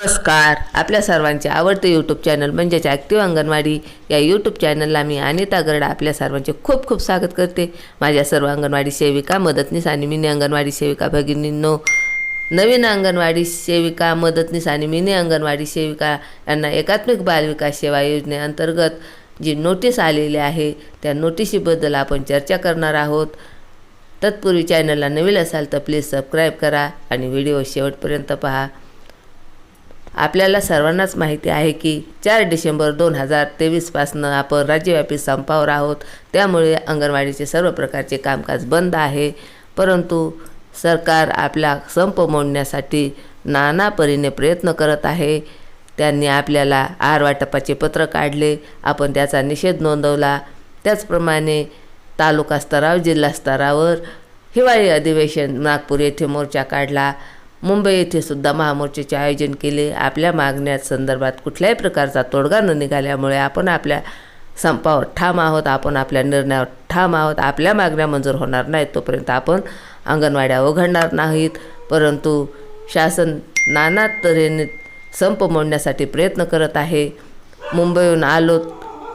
नमस्कार. आपल्या सर्वांचे आवडते यूट्यूब चॅनल म्हणजेच ॲक्टिव्ह अंगणवाडी या यूट्यूब चॅनलला मी अनिता गरडा आपल्या सर्वांचे खूप खूप स्वागत करते. माझ्या सर्व अंगणवाडी सेविका मदतनीस आणि मिनी अंगणवाडी सेविका भगिनींनो नवीन अंगणवाडी सेविका मदतनीस आणि मिनी अंगणवाडी सेविका यांना एकात्मिक बालविकास सेवा योजनेअंतर्गत जी नोटीस आलेली आहे त्या नोटिशीबद्दल आपण चर्चा करणार आहोत. तत्पूर्वी चॅनलला नवीन असाल तर प्लीज सबस्क्राईब करा आणि व्हिडिओ शेवटपर्यंत पहा. आपल्याला सर्वांनाच माहिती आहे की चार डिसेंबर दोन हजार तेवीसपासनं आपण राज्यव्यापी संपावर आहोत. त्यामुळे अंगणवाडीचे सर्व प्रकारचे कामकाज बंद आहे. परंतु सरकार आपला संप मोडण्यासाठी नाना परीने प्रयत्न करत आहे. त्यांनी आपल्याला आहार वाटपाचे पत्र काढले. आपण त्याचा निषेध नोंदवला. त्याचप्रमाणे तालुका स्तरावर जिल्हा स्तरावर हिवाळी अधिवेशन नागपूर येथे मोर्चा काढला. मुंबई येथे सुद्धा महामोर्चाचे आयोजन केले. आपल्या मागण्या संदर्भात कुठल्याही प्रकारचा तोडगा न निघाल्यामुळे आपण आपल्या संपावर ठाम आहोत आपण आपल्या निर्णयावर ठाम आहोत आपल्या मागण्या मंजूर होणार नाहीत तोपर्यंत आपण अंगणवाड्या उघडणार नाहीत. परंतु शासन नाना तऱ्हेने संप मोडण्यासाठी प्रयत्न करत आहे. मुंबईहून आलो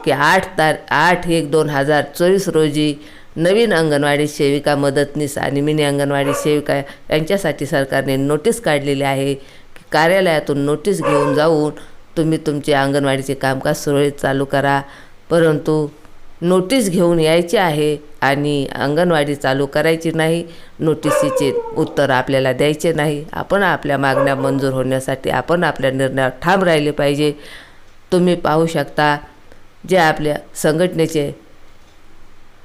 की आठ तार आठ एक दोन हजार चोवीस रोजी नवीन अंगणवाडी सेविका मदतनीस आणि मिनी अंगणवाडी सेविका यांच्यासाठी सरकारने नोटीस काढलेली आहे की कार्यालयातून नोटीस घेऊन जाऊन तुम्ही तुमचे अंगणवाडीचे कामकाज सुरळीत चालू करा. परंतु नोटीस घेऊन यायची आहे आणि अंगणवाडी चालू करायची नाही नोटिसीचे उत्तर आपल्याला द्यायचे नाही. आपण आपल्या मागण्या मंजूर होण्यासाठी आपण आपल्या निर्णयावर ठाम राहिले पाहिजे. तुम्ही पाहू शकता जे आपल्या संघटनेचे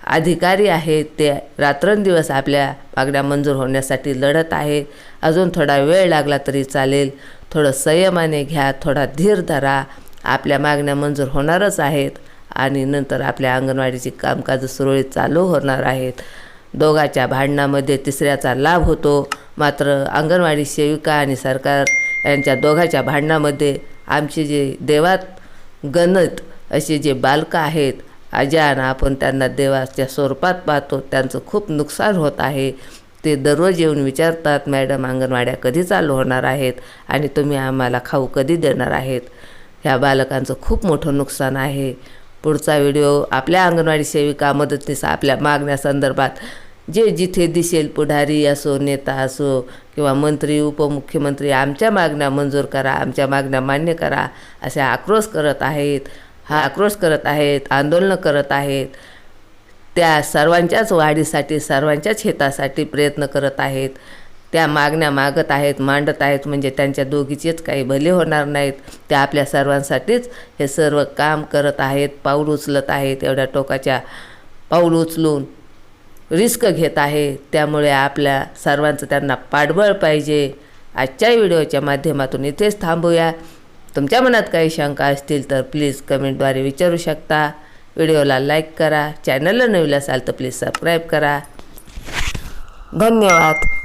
अधिकारी आहेत ते रात्रंदिवस आपल्या मागण्या मंजूर होण्यासाठी लढत आहेत. अजून थोडा वेळ लागला तरी चालेल. थोडं संयमाने घ्या थोडा धीर धरा. आपल्या मागण्या मंजूर होणारच आहेत आणि नंतर आपल्या अंगणवाडीची कामकाज सुरळीत चालू होणार आहेत. दोघाच्या भांडणामध्ये तिसऱ्याचा लाभ होतो. मात्र अंगणवाडी सेविका आणि सरकार यांच्या दोघाच्या भांडणामध्ये आमचे जे देवात गणत असे जे बालकं आहेत अजान आपण त्यांना देवाच्या स्वरूपात पाहतो. त्यांचं खूप नुकसान होत आहे. ते दररोज येऊन विचारतात मॅडम अंगणवाड्या कधी चालू होणार आहेत? आणि तुम्ही आम्हाला खाऊ कधी देणार आहेत? ह्या बालकांचं खूप मोठं नुकसान आहे. पुढचा व्हिडिओ आपल्या अंगणवाडी सेविका मदतीस आपल्या मागण्यासंदर्भात जे जिथे दिसेल पुढारी असो नेता असो किंवा मंत्री उपमुख्यमंत्री आमच्या मागण्या मंजूर करा आमच्या मागण्या मान्य करा असे आक्रोश करत आहेत. हा आक्रोश करत आहेत आंदोलनं करत आहेत त्या सर्वांच्याच वाढीसाठी सर्वांच्याच हितासाठी प्रयत्न करत आहेत त्या मागण्या मागत आहेत मांडत आहेत म्हणजे त्यांच्या दोघीचेच काही भले होणार नाहीत. त्या आपल्या सर्वांसाठीच हे सर्व काम करत आहेत पाऊल उचलत आहेत एवढ्या टोकाच्या पाऊल उचलून रिस्क घेत आहे त्यामुळे आपल्या सर्वांचं त्यांना पाठबळ पाहिजे. आजच्या व्हिडिओच्या माध्यमातून इथेच थांबूया. तुमच्या मनात काही शंका असतील तर प्लीज कमेंटद्वारे विचारू शकता. व्हिडिओला लाईक करा. चॅनलला नवीन असाल तर प्लीज सबस्क्राईब करा. धन्यवाद.